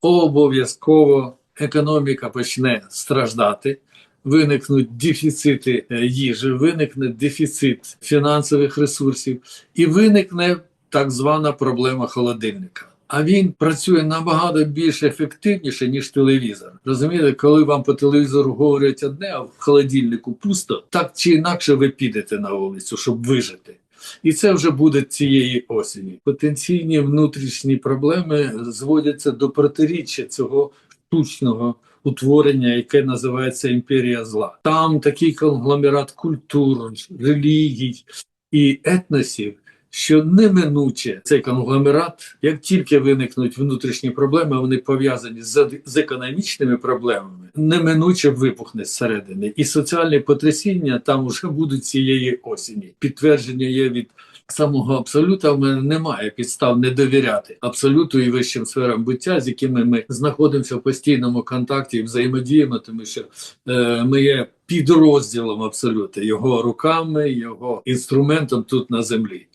обов'язково економіка почне страждати. Виникнуть дефіцити е, їжі, виникне дефіцит фінансових ресурсів, і виникне так звана проблема холодильника. А він працює набагато більш ефективніше, ніж телевізор. Розумієте, коли вам по телевізору говорять одне, а в холодильнику пусто, так чи інакше ви підете на вулицю, щоб вижити. І це вже буде цієї осені. Потенційні внутрішні проблеми зводяться до протиріччя цього штучного утворення, яке називається імперія зла. Там такий конгломерат культур, релігій і етносів, що неминуче цей конгломерат, як тільки виникнуть внутрішні проблеми, вони пов'язані з, з економічними проблемами, неминуче вибухне зсередини. І соціальні потрясіння там уже будуть цієї осені. Підтвердження є від самого абсолюта. В мене немає підстав не довіряти абсолюту і вищим сферам буття, з якими ми знаходимося в постійному контакті і взаємодіємо, тому що е, ми є підрозділом абсолюта, його руками, його інструментом тут на землі.